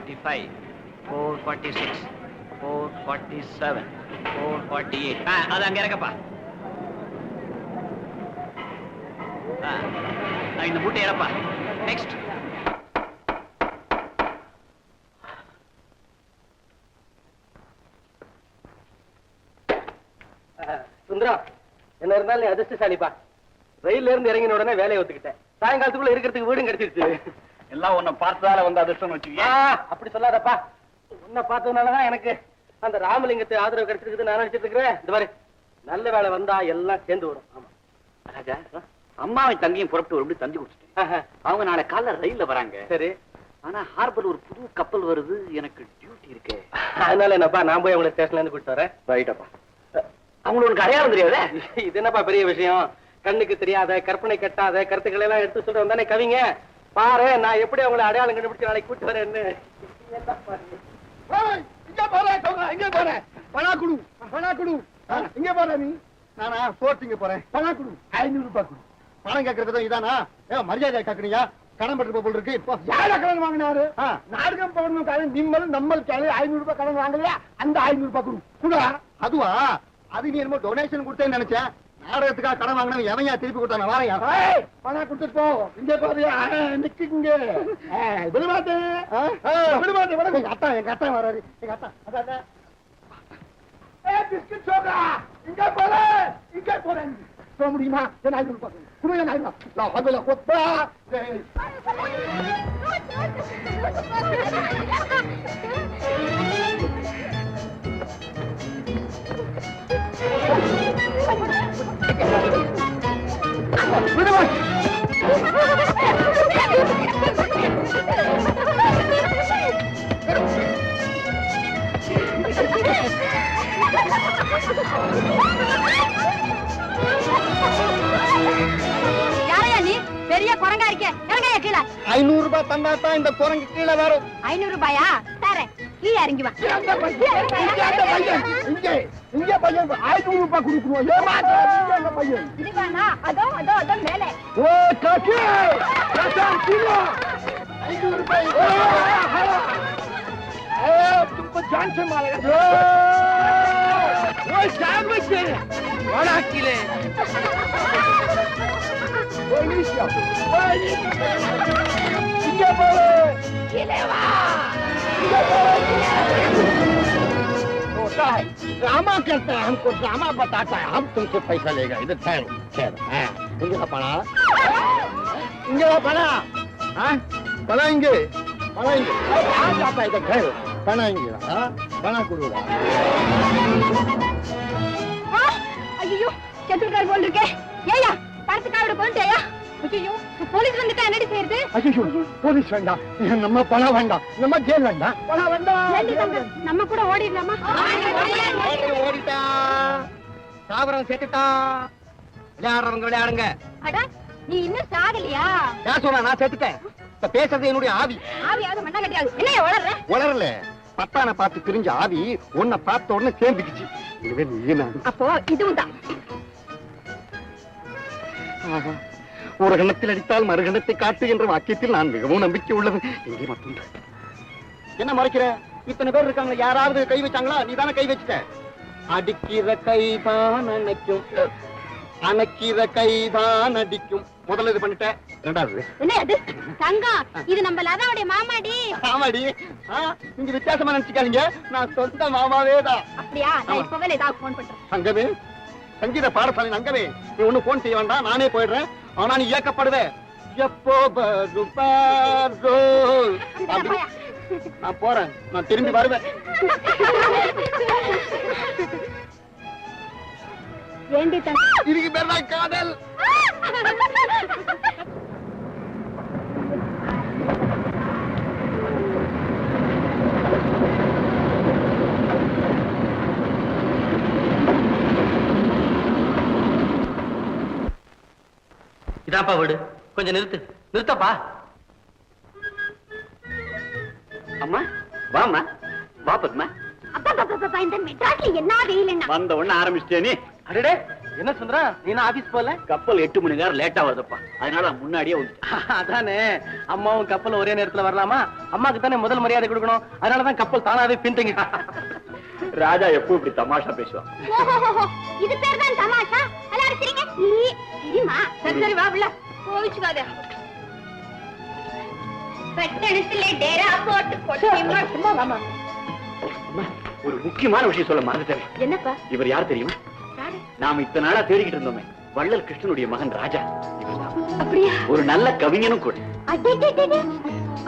Forty five four forty six four forty seven four forty eight ஆ அது அங்க இறக்கப்பா. ஆ ஆ, இந்த மூட்டை இறப்பா. நெக்ஸ்ட் சுந்தரா என்ன இருந்தாலும் நீ அதிர்ஷ்டசாலிப்பா. ரயில்ல இருந்து இறங்கின உடனே வேலையை ஒத்துக்கிட்டேன். சாயங்காலத்துக்குள்ள இருக்கிறதுக்கு வீடும் கிடைச்சிருச்சு. எல்லாம் உன்னை பார்த்ததால வந்து அதிர்ஷ்டம் ஆ, அப்படி சொல்லாதப்பா. உன்னை பார்த்ததுனாலதான் எனக்கு அந்த ராமலிங்கத்தை ஆதரவு கிடைச்சிருக்குது நான் நினைச்சிட்டு இருக்கிறேன். இந்த மாதிரி நல்ல வேலை வந்தா எல்லாம் சேர்ந்து வரும். ஆமா. ராஜா அம்மாவும் தங்கையும் புறப்பட்டு ஒரு தந்தி கொடுத்துட்டேன் ஆஹா, அவங்க நாளை காலைல ரயில்ல வராங்க. சரி. ஆனா ஹார்பர் ஒரு புது கப்பல் வருது. எனக்கு டியூட்டி இருக்கு. அதனால என்னப்பா நான் போய் உங்களை ஸ்டேஷன்ல இருந்து கூட்டிட்டு வரேன். ரைட்டப்பா அவங்களுக்கு அடையாளம் தெரியாதே? இது என்னப்பா பெரிய விஷயம்? கண்ணுக்கு தெரியாத கற்பனை கட்டாத கருத்துக்களை எல்லாம் எடுத்து சொல்ற வந்தானே கவிங்க. பாரு நான் எப்படி அவங்களை அடையாளம் கண்டுபிடிச்சு நாளைக்கு கூட்டு வரேன்னு. இங்க போறேன் சொல்றேன் இங்க போறேன். பணா குடு பணா குடு. இங்க போற நீ. நானா போர்ட்டிங்க போறேன். பணா குடு. ஐநூறு ரூபாய் குடு. பணம் கேட்கறது இதானா? ஏ மரியாதை கேக்குறீங்க கடன் பட்டு போல் இருக்கு இப்போ. யார கடன் வாங்கினாரு? நாடகம் போடணும் கடன் நிம்மல் நம்மள் கேளு ஐநூறு ரூபாய் கடன் வாங்கலையா? அந்த ஐநூறு ரூபாய் குடு. குடா. அதுவா? அது நீ என்னமோ டொனேஷன் கொடுத்தேன்னு நினைச்சேன். நாடகத்துக்காக கடன் வாங்கினவன் எவன் திருப்பி கொடுத்தான வாரையா? பணம் கொடுத்துட்டு போ. இங்க பாரு நிக்குங்க விடுமாட்டு விடுமாட்டு விட எங்க அத்தா எங்க அத்தா வராரு. எங்க அத்தா அதான், பிஸ்கட் சோடா இங்க போற இங்க போறேன் போக முடியுமா? என்ன ஆயிரம் ரூபாய் குடு என்ன ஆயிரம் நான் வந்து கொத்தா. பெரிய குரங்கா இருக்கே. இறங்கையா கீழே. ஐநூறு ரூபாய் தந்தா தான் இந்த குரங்கு கீழே வரும். ஐநூறு ரூபாயா? தரேன். நீ இறங்கி வா. இங்கே இங்கே பையன். ஐநூறு ரூபாய் கொடுக்கணும். ஓ காக்கி! காக்கா ஜான்சன் மாலை. ஓ बड़ा किले ओ निशा ओ इनके बोले किले वा इनके बोले होता है ड्रामा करता है हमको ड्रामा बताता है हम तुमसे पैसा लेगा इधर ठहरो ठहरो हाँ इनके पड़ा इनके पड़ा हाँ पढ़ाएंगे पढ़ाएंगे कहाँ जाता है इधर ठहरो पढ़ाएंगे हाँ बना करूँगा ஐயோ செத்துருக்கார் போல் இருக்கே ஏயா படத்துக்காவிட கொண்டுயா ஐயோ போலீஸ் வந்துட்டா என்னடி செய்யறது? ஐயோ போலீஸ் வேண்டாம் நம்ம பணம் வேண்டாம் நம்ம ஜெயில் வேண்டாம் பணம் வேண்டாம் நம்ம கூட ஓடிடலாமா? ஓடிட்டான் தாவரம் செத்துட்டான் விளையாடுறவங்க விளையாடுங்க. அட நீ இன்னும் சாகலையா? யார் சொன்னா நான் செத்துட்டேன் இப்ப பேசுறது என்னுடைய ஆவி. மண்ணா கட்டியாது என்னைய வளர்ற உளரல பத்தான பார்த்து பிரிஞ்ச ஆவி உன்னை பார்த்த உடனே சேர்ந்துக்குச்சு. இதுவே நீ நான் அப்போ இதுவும் தான். ஆஹா. ஒரு கணத்தில் அடித்தால் மறுகணத்தை காட்டு என்ற வாக்கியத்தில் நான் மிகவும் நம்பிக்கை உள்ளது. எங்கே மட்டும் என்ன மறைக்கிற? இத்தனை பேர் இருக்காங்க யாராவது கை வச்சாங்களா? நீ தானே கை வச்சுட்ட. அடிக்கிற கைதான் அணைக்கும். அணைக்கிற கைதான் அடிக்கும். முதல்ல இது பண்ணிட்ட. ரெண்டாவது என்ன அது? தங்கம். இது நம்ம லதாவுடைய மாமாடி. ஆமாடி ஆ, நீங்க வித்தியாசமா நினைச்சுக்காதீங்க. நான் சொந்த மாமாவே தான். அப்படியா? நான் இப்பவே ஏதாவது போன் பண்றேன். அங்கவே சங்கீத பாடசாலை அங்கவே நீ ஒண்ணு போன் செய்ய வேண்டாம். நானே போயிடுறேன். ஆனா நீ இயக்கப்படுவே எப்போ நான் போறேன். நான் திரும்பி வருவேன். இதுக்கு பேர் தான் காதல். இதாப்பா வீடு. கொஞ்சம் நிறுத்து. நிறுத்தப்பா. அம்மா வாம்மா. வா பத்மா. அப்பா பாப்பா பாப்பா இந்த மெட்ராஸ்ல என்ன வெயில்னா வந்த உடனே ஆரம்பிச்சிட்டே நீ? அடடே என்ன சுந்தரா நீ நான் ஆபீஸ் போல? கப்பல் எட்டு மணி நேரம் லேட்டா வருதுப்பா. அதனால நான் முன்னாடியே அதானே. அம்மாவும் கப்பல் ஒரே நேரத்துல வரலாமா? அம்மாக்கு தானே முதல் மரியாதை கொடுக்கணும். அதனாலதான் கப்பல் தானாவே பின்தங்கி ராஜா எப்போ இப்படி தமாஷா பேசுவான். ஓஹோஹோஹோ, இது பேர் தான் சரி சரி வா உள்ள. கோவிச்சுக்காத. பட்டணத்துல டேரா போட்டு கொட்டிமா? சும்மா வாமா அம்மா, ஒரு முக்கியமான விஷயம் சொல்ல மறந்துட்டேன். என்னப்பா? இவர் யார் தெரியுமா? நாம இத்தனை நாளா தேடிக்கிட்டு இருந்தோமே. வள்ளல் கிருஷ்ணனுடைய மகன் ராஜா. இவர்தான். அப்படியா? ஒரு நல்ல கவிஞனும் கூட.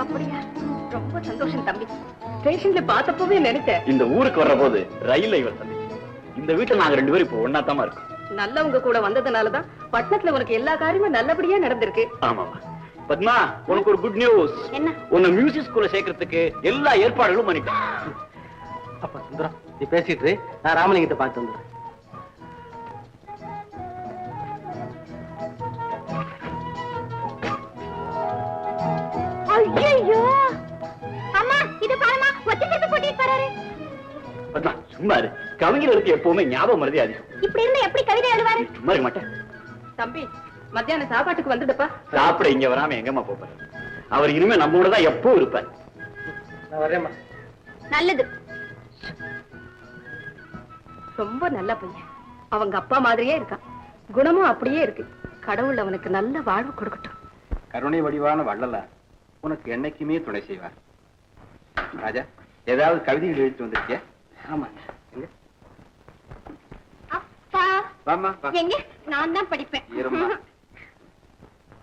அப்படியா? ரொம்ப சந்தோஷம் தம்பி. ஸ்டேஷன்ல பார்த்தப்பவே நினைச்சேன் இந்த ஊருக்கு வர்ற போது ரயில்ல இவர் சந்திச்சு இந்த வீட்டுல நாங்க ரெண்டு பேரும் இப்போ ஒன்னா தாமா இருக்கோம். நல்லவங்க கூட வந்ததுனாலதான் பட்டணத்துல உனக்கு எல்லா காரியமும் நல்லபடியா நடந்திருக்கு. ஆமாமா பத்மா உனக்கு ஒரு குட் நியூஸ் என்ன? உன்னை மியூசிக் ஸ்கூல்ல சேர்க்கறதுக்கு எல்லா ஏற்பாடுகளும் பண்ணிட்டேன். அப்ப சுந்தரம் நீ பேசிட்டு நான் ராமலிங்கத்தை பார்த்து வந்துடுறேன். ஐயோ அம்மா இது பாருமா ஒத்தி திருப்பி கூட்டிட்டு வராரு பத்மா சும்மா இரு. கவிஞர்களுக்கு எப்பவுமே ஞாபகம் மறதி அதிகம் இப்படி இருந்தா எப்படி கவிதை எழுதுவாரு நீ சும்மா இருக்க மாட்டேன். தம்பி மத்தியானம் சாப்பாட்டுக்கு வந்துடுப்பா. சாப்பிட இங்க வராம எங்கம்மா போப்பாரு? அவர் இனிமே நம்மோட தான் எப்பவும் இருப்பார். நல்லது. ரொம்ப நல்ல பையன். அவங்க அப்பா மாதிரியே இருக்கான். குணமும் அப்படியே இருக்கு. கடவுள் அவனுக்கு நல்ல வாழ்வு கொடுக்கட்டும். கருணை வடிவான வள்ளலார் உனக்கு என்னைக்குமே துணை செய்வார். ராஜா ஏதாவது கவிதைகள் எழுதிட்டு வந்திருக்கிய? ஆமா எங்க? நான் தான் படிப்பேன்.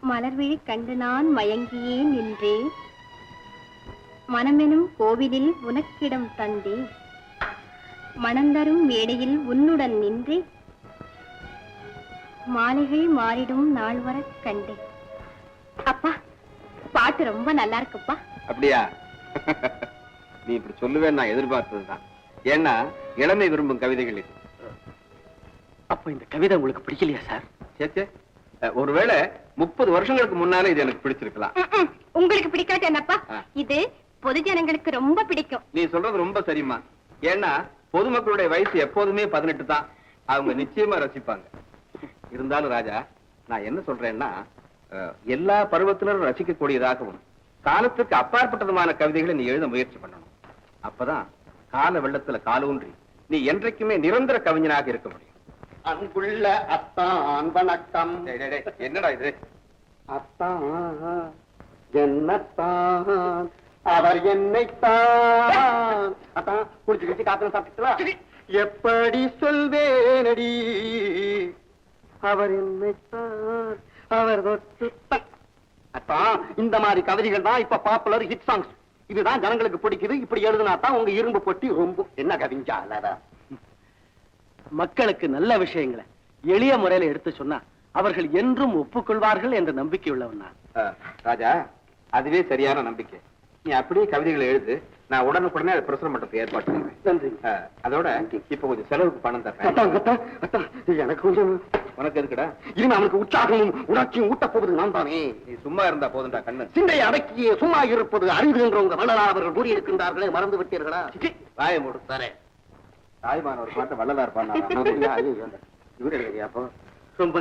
மலர்விழி கண்டு நான் மயங்கியே நின்றேன் மனமெனும் கோவிலில் உனக்கிடம் தந்தேன் மணந்தரும் மேடையில் உன்னுடன் நின்றே. மாலைகள் மாறிடும் நாள் வர கண்டேன் அப்பா பாட்டு ரொம்ப நல்லா இருக்குப்பா அப்படியா? நீ இப்படி சொல்லுவேன்னு நான் எதிர்பார்த்ததுதான். ஏன்னா இளமை விரும்பும் கவிதைகள் இது. அப்ப இந்த கவிதை உங்களுக்கு பிடிக்கலையா சார்? சேச்சே ஒருவேளை முப்பது வருஷங்களுக்கு முன்னாலே இது எனக்கு பிடிச்சிருக்கலாம். உங்களுக்கு பிடிக்காது என்னப்பா. இது பொது ஜனங்களுக்கு ரொம்ப பிடிக்கும். நீ சொல்றது ரொம்ப சரிம்மா. ஏன்னா பொதுமக்களுடைய வயசு எப்போதுமே பதினெட்டு தான். அவங்க நிச்சயமா ரசிப்பாங்க. இருந்தாலும் ராஜா நான் என்ன சொல்றேன்னா அஹ், எல்லா பருவத்தினரும் ரசிக்கக்கூடியதாகவும் காலத்துக்கு அப்பாற்பட்டதுமான கவிதைகளை நீ எழுத முயற்சி பண்ணணும். அப்பதான் கால வெள்ளத்துல காலூன்றி நீ என்றைக்குமே நிரந்தர கவிஞனாக இருக்க முடியும். அன்புள்ள அத்தான் வணக்கம். என்னடா இது? அத்தான் என்னத்தான்? அவர் என்னைத்தான். அத்தான் குடிச்சு குடிச்சு காத்துல சாப்பிட்டுலாம் எப்படி சொல்வேனடி? அவர் என்னைத்தான் அவர் அத்தான் இந்த மாதிரி கவிதைகள் தான் இப்ப பாப்புலர் ஹிட் சாங்ஸ் இதுதான் ஜனங்களுக்கு பிடிக்குது இப்படி எழுதுனா தான் உங்க இரும்பு பொட்டி ரொம்ப. என்ன கவிஞ்சாலரா மக்களுக்கு நல்ல விஷயங்களை எளிய முறையில எடுத்து சொன்னா அவர்கள் என்றும் ஒப்புக்கொள்வார்கள் என்ற நம்பிக்கை உள்ளவன் நான் ராஜா அதுவே சரியான நம்பிக்கை. நீ அப்படியே கவிதைகளை எழுது. நான் உடனுக்குடனே அதை பிரசுரம் பண்றதுக்கு ஏற்பாடு நன்றி. அதோட இப்ப கொஞ்சம் செலவுக்கு பணம் தரேன். எனக்கு கொஞ்சம் உனக்கு எதுக்குடா? இனிமே அவனுக்கு உற்சாகமும் உணர்ச்சியும் ஊட்டப் போவது நான் தானே. நீ சும்மா இருந்தா போதும்டா கண்ணு. சிந்தை அடக்கியே சும்மா இருப்பது அறிவு என்றவங்க வள்ளலார் அவர்கள் கூறியிருக்கின்றார்களே மறந்து விட்டீர்களா? வாய மூடு தரேன். தாய்மான ஒரு பாட்டு வள்ளலார் பாடினாரா? ஐயோ, இவரு எழுதுறியா அப்போ? ரொம்ப